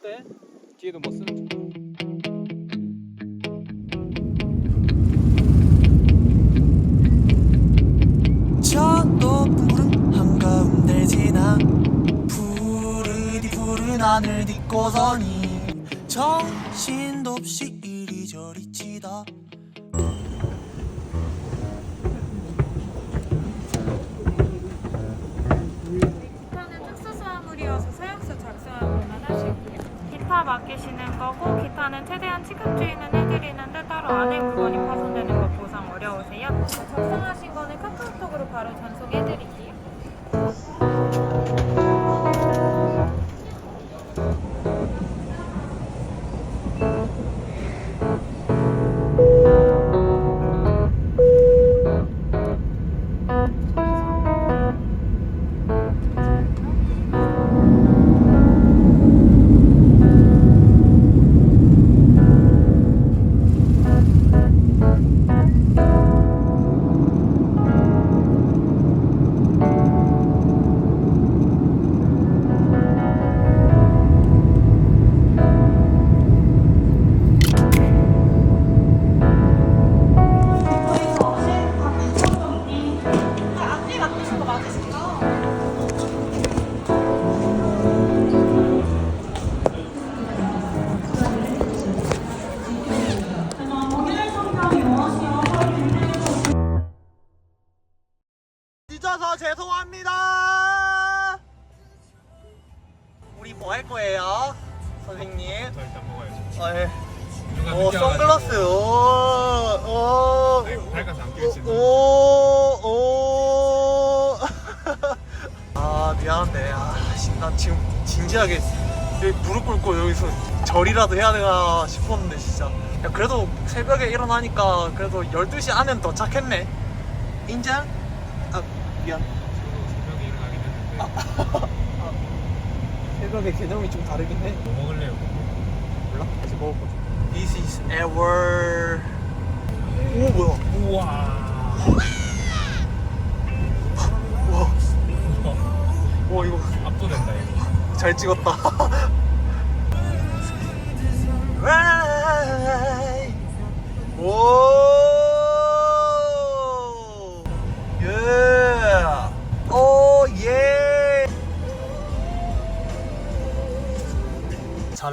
어때? 뒤에도 뭐 쓰는 중. 저 높은 구름 한가운데 지나 푸르디 푸른 하늘 딛고서니 정신도 없이 맡기시는 거고 기타는 최대한 취급주의는 해드리는데 따로 안에 물건이 파손되는 거 보상 어려우세요? 작성하신 거는 카카오톡으로 바로 전송해드릴게요. 늦어서 죄송합니다 우리 뭐 할 거예요 선생님 저 일단 먹어야죠. 아, 예. 누가 오 늦게 선글라스 와가지고 오, 오, 네, 밝아서 안 끼겠지. 오, 오. 아 미안한데 아, 씨, 나 지금 진지하게 여기 무릎 꿇고 여기서 절이라도 해야 되나 싶었는데 진짜 야, 그래도 새벽에 일어나니까 그래도 12시 안엔 도착했네 인정? 아 미안 새벽에 일어나긴 했는데 새벽에 개념이 좀 다르긴 해 뭐 먹을래요? 몰라? 이제 먹어보자 This is our 오 뭐야 우와. 와, 와 이거 압도된다 이거. 잘 찍었다.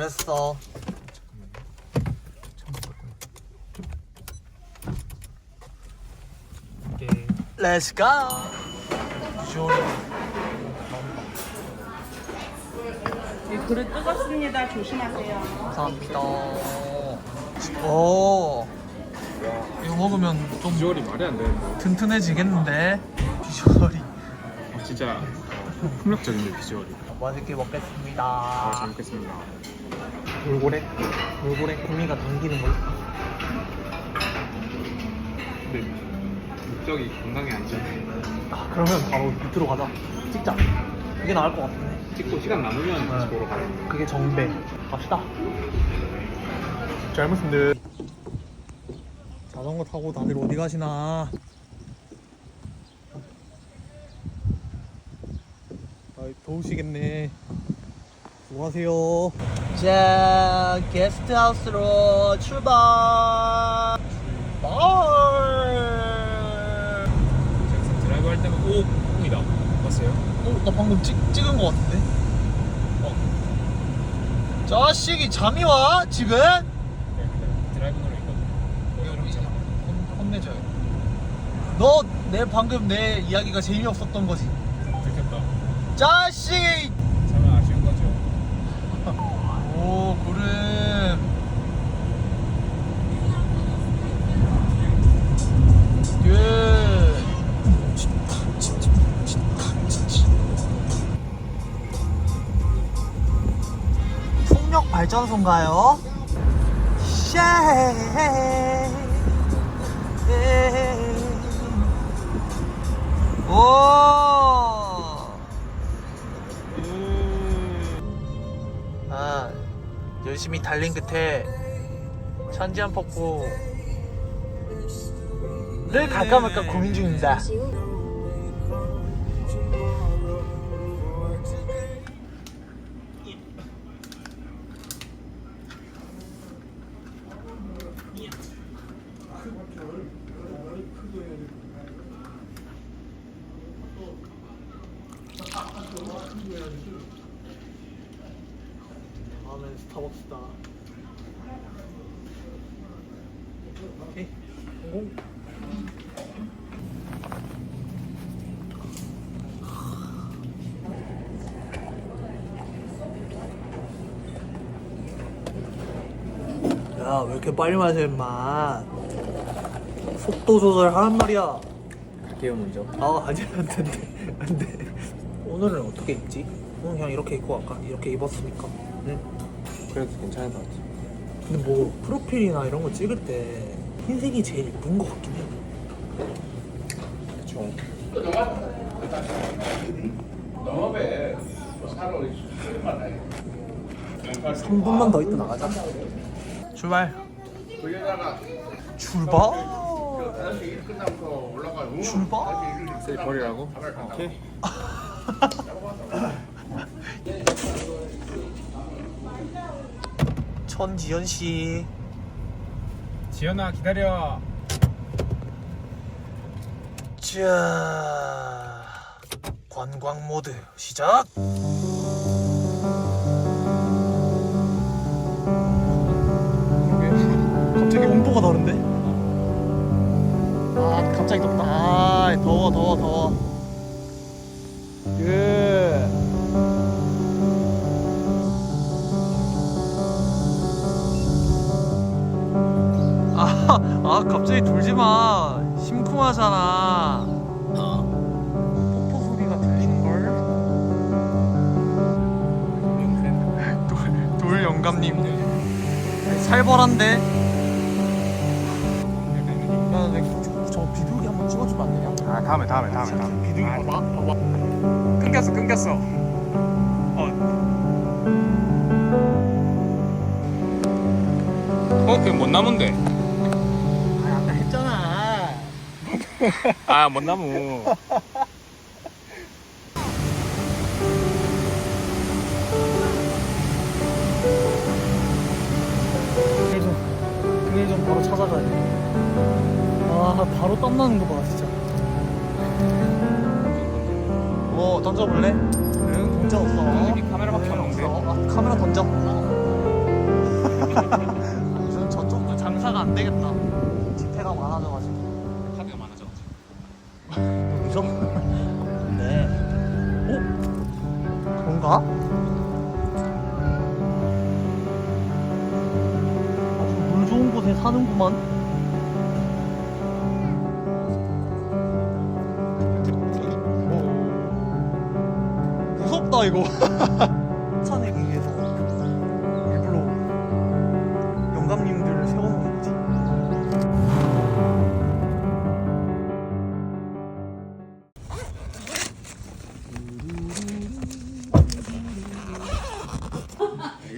잘했어. 이게 Let's go. 그릇 뜨겁습니다. 조심하세요. 감사합니다. 오, 이거 먹으면 좀 비주얼이 말이 안 되는데. 튼튼해지겠는데 비주얼이 아, 진짜 폭력적인데 비주얼이. 맛있게 먹겠습니다. 아, 잘 먹겠습니다. 돌고래 돌고래 구미가 당기는 걸 근데 목적이 건강에 안 좋네. 아, 그러면 바로 밑으로 가자. 찍자. 그게 나을 것 같은데. 찍고 시간 남으면 다시 네. 보러 가요. 그게 정배. 갑시다. 잘 먹습니다 자전거 타고 다들 어디 가시나? 아, 더우시겠네 수고하세요 자 게스트하우스로 출발 출발 제가 드라이브 할 때만 오 뽕이다. 봤어요? 어? 나 방금 찍, 찍은 거 같은데? 어. 자식이 잠이 와? 지금? 네, 근데 드라이브 노래 있거든. 제가 혼, 혼내줘요 너 내 방금 내 이야기가 재미없었던 거지? 들켰다. 자식이. 오 구름 굿 풍력 발전소인가요? 쉐오 음. 아 열심히 달린 끝에 천지한 폭포를 갈까 말까 고민 중입니다. 스타벅스다. 오케이. 성공. 야, 왜 이렇게 빨리 마셔, 임마. 속도 조절 하란 말이야. 그게 먼저. 아, 아니야, 안 된대. 안 돼. 오늘은 어떻게 입지? 오늘 그냥 이렇게 입고 갈까? 이렇게 입었으니까. 응? 그래도 괜찮은 것 같아. 근데 뭐 프로필이나 이런 거 찍을 때 흰색이 제일 예쁜 것 같긴 해. 그쵸. 한 3분만 더 있다 나가자. 출발. 출발. 출발. 셀 버리라고? 오케이. 천지연 씨. 지연아 기다려. 자, 관광 모드 시작. 갑자기 온도가 다른데? 아, 갑자기 덥다. 아, 더워, 더워, 더워. 예. 아, 아, 갑자기 돌지 마. 심쿵하잖아. 뽀뽀 소리가 들리는 걸. 돌, 돌 영감님. 살벌한데. 야, 저 비둘기 한번 찍어주면 안 되냐? 아 다음에 다음에 다음에 다음에. 비둘기 봐봐, 봐봐. 끊겼어 끊겼어. 어, 그못 남은데. 아, 못 나무. 그래서 그래좀 바로 찾아가야 돼. 아, 바로 땀나는 거 봐, 진짜. 뭐 던져볼래? 응, 던져 없어. 여기 카메라 밖에 없는데. 없어. 아, 카메라 던져. 곳에 사는구만. 어. 무섭다 이거. 찾아내기 위해서 일부러 영감님들을 세워놓은 거지.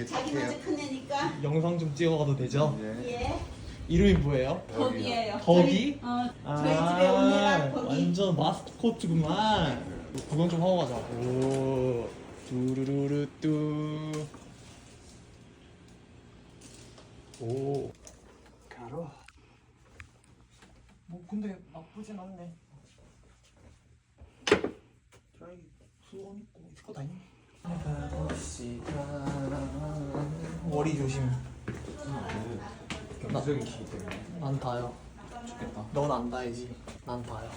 자기 먼저 끝내니까 영상 좀 찍어가도 되죠? 예 이름이 뭐예요? 덕이에요 덕이? 저희, 어, 저희 집에 온 애가 덕이 완전 마스코트구만. 구경 좀 하고 가자. 오, 두루루루 뚜. 오, 가로. 뭐 근데 나쁘진 않네. 저기 수건 입고 입고 다니. 머리 조심. 경 제적인 기 때문에. 난 다요. 좋겠다. 넌 안 다이지. 난 다요.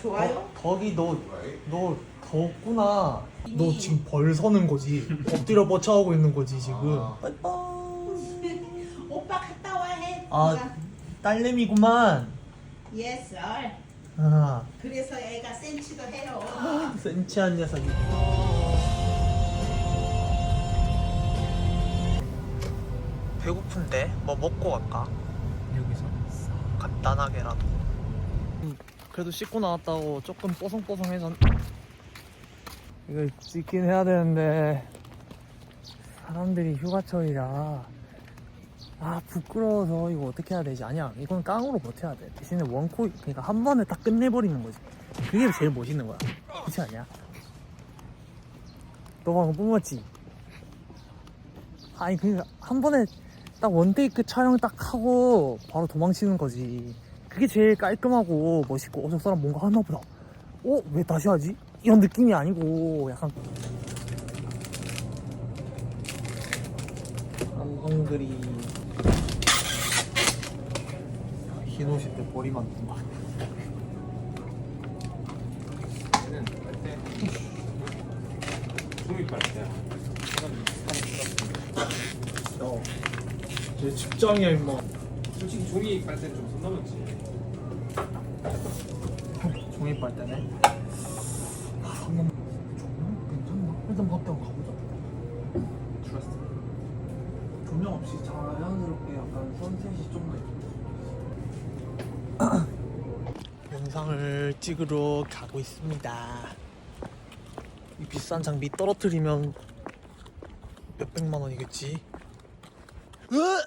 좋아요? 거기 너, 너 더웠구나. 너 지금 벌 서는 거지. 엎드려 뻗쳐하고 있는 거지 지금. 빠이빠이. 오빠 갔다 와 해 아, 딸내미구만. 예스 아, 그래서 애가 센치도 해요 센치한 녀석이. 배고픈데 뭐 먹고 갈까? 여기서. 간단하게라도. 그래도 씻고 나왔다고 조금 뽀송뽀송해서 이거 찍긴 해야 되는데 사람들이 휴가철이라 아 부끄러워서 이거 어떻게 해야 되지? 아니야 이건 깡으로 버텨야 돼 대신에 원코 그러니까 한 번에 딱 끝내버리는 거지 그게 제일 멋있는 거야 그렇지 않냐? 너 방금 뿜었지? 아니 그러니까 한 번에 딱 원테이크 촬영 딱 하고 바로 도망치는 거지. 그게 제일 깔끔하고 멋있고 어, 저 사람 뭔가 하나 보다. 어? 왜 다시 하지? 이런 느낌이 아니고 약간 한방들이 흰 옷인데 머리 만 든다. 얘는 빨대. 종이 빨대야. 어. 제 직장이야 임마. 솔직히 종이 빨대는 좀손 넘었지. 종이 빨대네. 아, 한번 조명 괜찮나? 일단 밖에 한번 가보자. 트러스트. 조명 없이 자연스럽게 약간 선셋이 좀 더. 영상을 찍으러 가고 있습니다. 이 비싼 장비 떨어뜨리면 몇 백만 원이겠지. 으!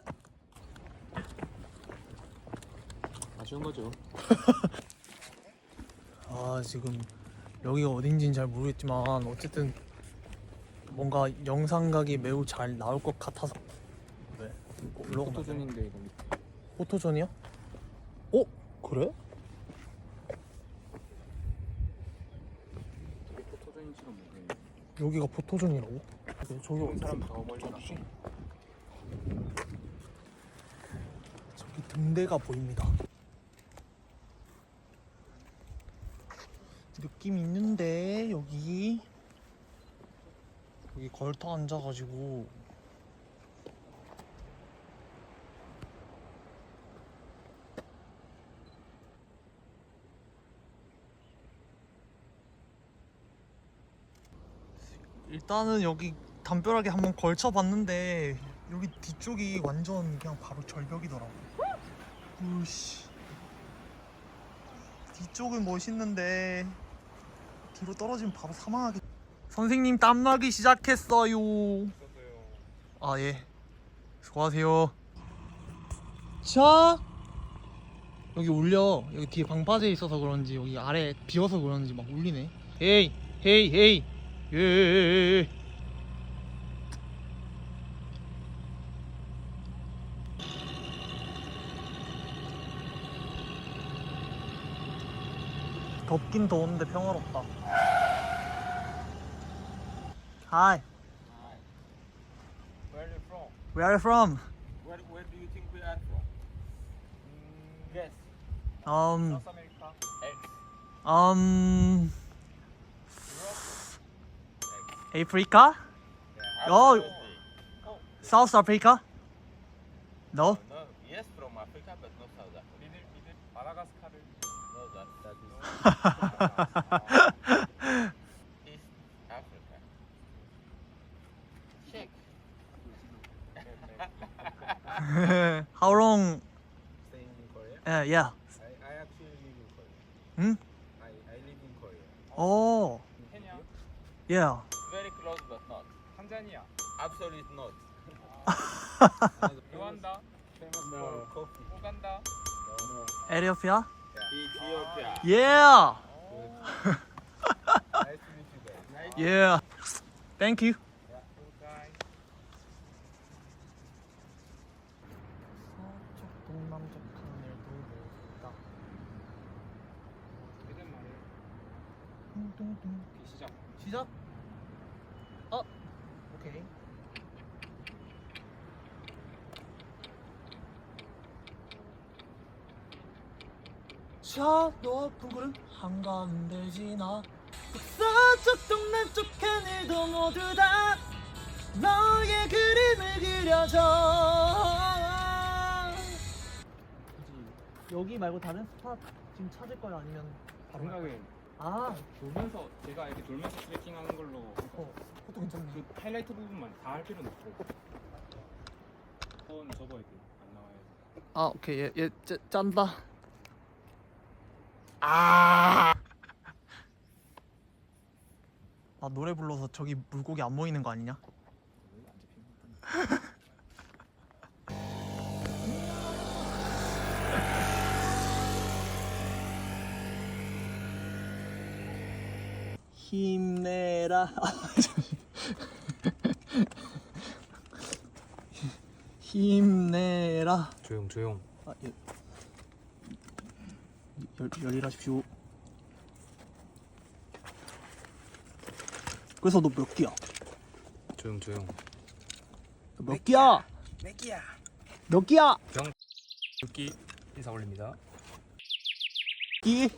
아쉬운 거죠. 아 지금 여기가 어딘지는 잘 모르겠지만 어쨌든 뭔가 영상각이 매우 잘 나올 것 같아서 돼? 포토존인데 이거. 포토존이야? 어? 그래? 포토존인지는 모르겠네. 여기가 포토존이라고? 네, 저기 어디 사람 나. 저 기 등대가 보입니다. 느낌 있는데 여기 여기 걸터 앉아가지고 일단은 여기 담벼락에 한번 걸쳐봤는데 여기 뒤쪽이 완전 그냥 바로 절벽이더라고. 우씨. 뒤쪽은 멋있는데 뒤로 떨어지면 바로 사망하게. 선생님 땀나기 시작했어요. 아 예. 수고하세요. 자. 여기 울려. 여기 뒤에 방파제 있어서 그런지 여기 아래 비어서 그런지 막 울리네. 헤이 헤이 헤이. 예, 예, 예, 덥긴 더운데 평화롭다. Hi, Where are you from? where are you from? Where Where do you think we are from? Mm, guess. Um, South America. X. um, X. Africa? Yeah. Oh. absolutely. Oh, South Africa? No? East Africa. Check. How long? Staying in Korea. Uh, yeah. I, I actually live in Korea. Hmm? I, I live in Korea. Oh, Kenya. yeah. Very close, but not. Tanzania. Absolutely not. Rwanda. Famous for coffee. Uganda. No. Ethiopia? Ethiopia. Yeah. Yeah. Thank you. 시작. 시작. 어. 오케이. 저 높은 구름 한가운데 지나 서쪽 동남쪽 하늘도 모두 다 너의 그림을 그려줘 여기 말고 다른 스팟 지금 찾을 거야 아니면 바로? 생각에 아 돌면서 제가 이렇게 돌면서 트레킹하는 걸로 어, 그것도 괜찮네 그 하이라이트 부분만 다 할 필요는 없고. 선 접어야 돼. 안 나와요. 아 오케이 얘, 얘 짜, 짠다 아. 나 노래 불러서 저기 물고기 안 보이는 거 아니냐? 힘내라 힘내라. 조용 조용. 아, 예. 열, 열일하십시오. 그래서 너몇 기야? 조용 조용. 너몇? 몇 기야? 몇 기야? 여기 인사 올립니다. 기?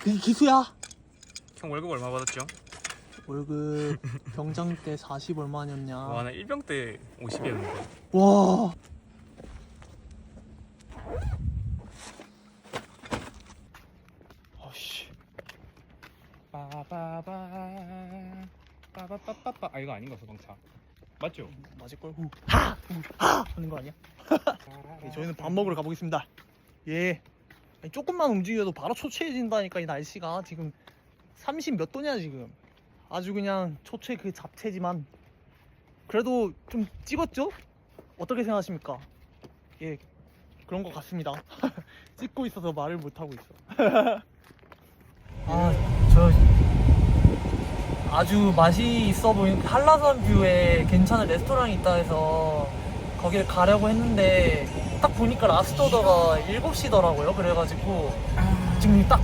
그게 기수야? 형 월급 얼마 받았죠? 월급 병장 때 40 얼마였냐? 와, 나 일병 때 50이었는데. 와. 빠바바 빠바빠빠빠 아 이거 아닌가 소방차 맞죠? 맞을 걸. 후. 하! 후. 하! 하는 거 아니야? 예, 저희는 밥 먹으러 가보겠습니다. 예. 아니, 조금만 움직여도 바로 초췌해진다니까 이 날씨가 지금 30 몇 도냐 지금. 아주 그냥 초췌 그 잡채지만 그래도 좀 찍었죠? 어떻게 생각하십니까? 예. 그런 것 같습니다. 찍고 있어서 말을 못 하고 있어. 아, 저 아주 맛이 있어 보이는 한라산 뷰에 괜찮은 레스토랑이 있다 해서 거기를 가려고 했는데 딱 보니까 라스트 오더가 7시더라고요. 그래가지고 지금 딱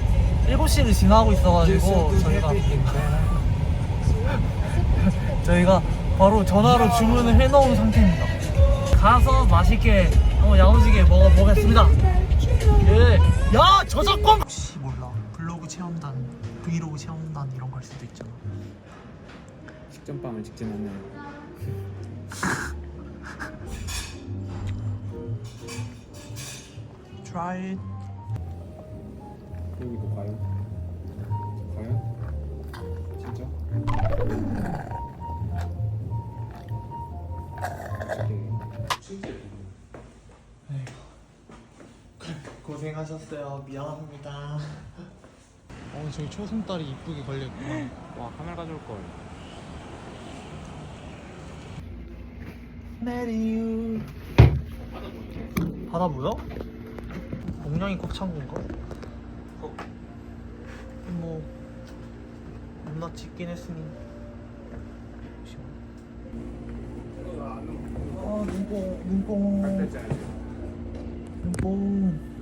7시를 지나고 있어가지고 저희가 저희가 바로 전화로 주문을 해놓은 상태입니다. 가서 맛있게 한번 야무지게 먹어보겠습니다. 예. 야 저작권 혹시 몰라 블로그 체험단 브이로그 체험단. 식전빵을 직진 않나요? Try it. 여기도 가요? 가요? 진짜? 고생하셨어요. 미안합니다. 어, 저기 초승달이 이쁘게 걸렸구나. 와 카메라 가져올 걸. 메리유. 바다 뭐야? 공룡이 꽉 찬 건가? 어. 뭐 겁나 짙긴 했으니. 아 눈뽕 눈뽕 눈뽕.